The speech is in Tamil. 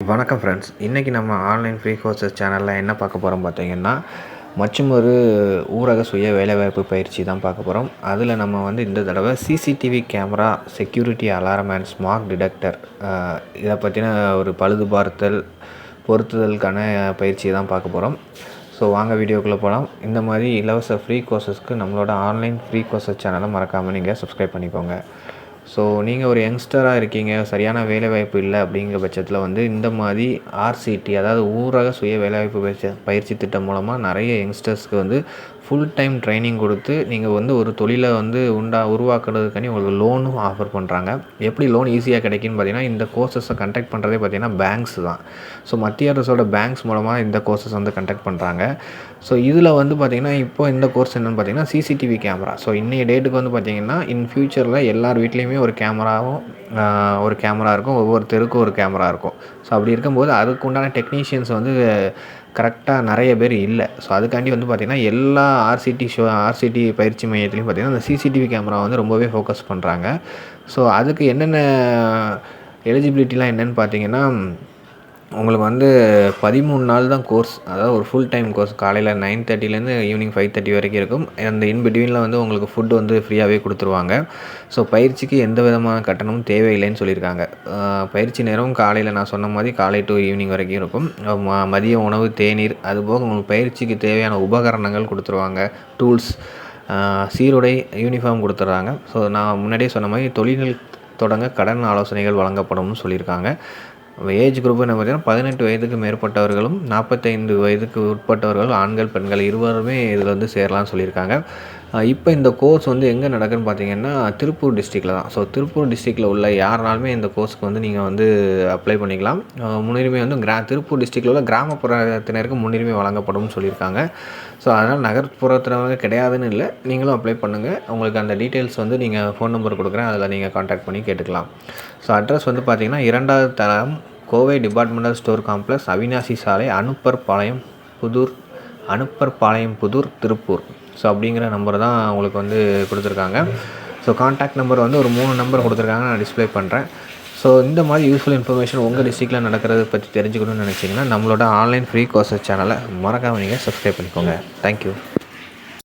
வணக்கம் ஃப்ரெண்ட்ஸ் இன்றைக்கி நம்ம ஆன்லைன் ஃப்ரீ கோர்சஸ் சேனலில் என்ன பார்க்க போகிறோம் பார்த்தீங்கன்னா மற்றும் ஒரு ஊரக சுய வேலைவாய்ப்பு பயிற்சி தான் பார்க்க போகிறோம் அதில் நம்ம வந்து இந்த தடவை CCTV camera security alarm and smart detector இதை பற்றின ஒரு பழுது பார்த்தல் பொருத்துதலுக்கான பயிற்சியை தான் பார்க்க போகிறோம் ஸோ வாங்க வீடியோக்குள்ளே போகலாம் இந்த மாதிரி இலவச ஃப்ரீ கோர்சஸ்க்கு நம்மளோட ஆன்லைன் ஃப்ரீ கோர்சஸ் சேனலை மறக்காமல் நீங்கள் சப்ஸ்கிரைப் பண்ணிக்கோங்க. ஸோ நீங்கள் ஒரு யங்ஸ்டராக இருக்கீங்க சரியான வேலைவாய்ப்பு இல்லை அப்படிங்கிற பட்சத்தில் வந்து இந்த மாதிரி ஆர்சிடி அதாவது ஊரக சுய வேலைவாய்ப்பு பயிற்சி பயிற்சி திட்டம் மூலமாக நிறைய யங்ஸ்டர்ஸ்க்கு வந்து ஃபுல் டைம் ட்ரைனிங் கொடுத்து நீங்கள் வந்து ஒரு தொழிலை வந்து உண்டா உருவாக்குறதுக்காண்டி உங்களுக்கு லோனும் ஆஃபர் பண்ணுறாங்க எப்படி லோன் ஈஸியாக கிடைக்குன்னு பார்த்தீங்கன்னா இந்த கோர்சஸை கண்டக்ட் பண்ணுறதே பார்த்தீங்கன்னா பேங்க்ஸ் தான். ஸோ மத்திய அரசோட பேங்க்ஸ் மூலமாக இந்த கோர்சஸ் வந்து கண்டக்ட் பண்ணுறாங்க ஸோ இதில் வந்து பார்த்திங்கன்னா இப்போ இந்த கோர்ஸ் என்னென்னு பார்த்தீங்கன்னா சிசிடிவி கேமரா ஸோ இன்றைய டேட்டுக்கு வந்து பார்த்திங்கன்னா இன் ஃபியூச்சரில் எல்லார் வீட்லேயுமே ஒரு கேமராவும் ஒரு கேமரா இருக்கும். ஒவ்வொரு தெருக்கும் ஒரு கேமரா இருக்கும். ஸோ அப்படி இருக்கும்போது அதுக்கு உண்டான டெக்னீஷியன்ஸ் வந்து கரெக்டாக நிறைய பேர் இல்லை. ஸோ அதுக்காண்டி வந்து பார்த்திங்கன்னா எல்லா ஆர்சிடி ஷோ ஆர்சிடி பயிற்சி மையத்துலையும் பார்த்திங்கன்னா அந்த சிசிடிவி கேமரா வந்து ரொம்பவே ஃபோக்கஸ் பண்ணுறாங்க ஸோ அதுக்கு என்னென்ன எலிஜிபிலிட்டிலாம் என்னென்னு பார்த்தீங்கன்னா உங்களுக்கு வந்து பதிமூணு நாள் தான் கோர்ஸ் அதாவது ஒரு ஃபுல் டைம் கோர்ஸ் காலையில் நைன் தேர்ட்டிலேருந்து ஈவினிங் ஃபைவ் தேர்ட்டி வரைக்கும் இருக்கும். அந்த இன் பிட்வீனில் வந்து உங்களுக்கு ஃபுட் வந்து ஃப்ரீயாகவே கொடுத்துருவாங்க. ஸோ பயிற்சிக்கு எந்த விதமான கட்டணமும் தேவையில்லைன்னு சொல்லியிருக்காங்க. பயிற்சி நேரம் காலையில் நான் சொன்ன மாதிரி காலை டு ஈவினிங் வரைக்கும் இருக்கும். மதிய உணவு தேநீர் அதுபோக உங்களுக்கு பயிற்சிக்கு தேவையான உபகரணங்கள் கொடுத்துருவாங்க. டூல்ஸ் சீருடை யூனிஃபார்ம் கொடுத்துட்றாங்க. ஸோ நான் முன்னாடியே சொன்ன மாதிரி தொழில்கள் தொடங்க கடன் ஆலோசனைகள் வழங்கப்படும்னு சொல்லியிருக்காங்க. ஏஜ் குரூப் என்ன பார்த்தீங்கன்னா பதினெட்டு வயதுக்கு மேற்பட்டவர்களும் நாற்பத்தைந்து வயதுக்கு உட்பட்டவர்கள் ஆண்கள் பெண்கள் இருவருமே இதில் வந்து சேரலாம்னு சொல்லியிருக்காங்க. இப்போ இந்த கோர்ஸ் வந்து எங்கே நடக்குதுன்னு பார்த்தீங்கன்னா திருப்பூர் டிஸ்ட்ரிக்டில் தான். ஸோ திருப்பூர் டிஸ்ட்ரிக்டில் உள்ள யாருனாலுமே இந்த கோர்ஸுக்கு வந்து நீங்கள் வந்து அப்ளை பண்ணிக்கலாம். முன்னுரிமை வந்து கிரா திருப்பூர் டிஸ்ட்ரிக்டில் உள்ள கிராமப்புறத்தினருக்கு முன்னுரிமை வழங்கப்படும்னு சொல்லியிருக்காங்க. ஸோ அதனால் நகர்ப்புறத்தினவங்க கிடையாதுன்னு இல்லை. நீங்களும் அப்ளை பண்ணுங்கள் உங்களுக்கு அந்த டீட்டெயில்ஸ் வந்து நீங்கள் ஃபோன் நம்பர் கொடுக்குறேன். அதில் நீங்கள் காண்டாக்ட் பண்ணி கேட்டுக்கலாம். ஸோ அட்ரஸ் வந்து பார்த்திங்கன்னா இரண்டாவது தரம் Kovai departmental store complex Avinashi சாலை அனுப்பர் பாளையம் புதூர் அனுப்பர் பாளையம் புதூர் திருப்பூர். ஸோ அப்படிங்கிற நம்பர் தான் உங்களுக்கு வந்து கொடுத்துருக்காங்க. ஸோ காண்டாக்ட் நம்பர் வந்து ஒரு மூணு நம்பர் கொடுத்துருக்காங்க நான் டிஸ்பிளே பண்ணுறேன் ஸோ இந்த மாதிரி யூஸ்ஃபுல் இன்ஃபர்மேஷன் உங்கள் டிஸ்ட்ரிக்டில் நடக்கிறத பற்றி தெரிஞ்சுக்கணும்னு நினச்சிங்கன்னா நம்மளோட ஆன்லைன் ஃப்ரீ கோர்சஸ் சேனலை மறக்காமல் நீங்கள் சப்ஸ்கிரைப் பண்ணிக்கோங்க. தேங்க்யூ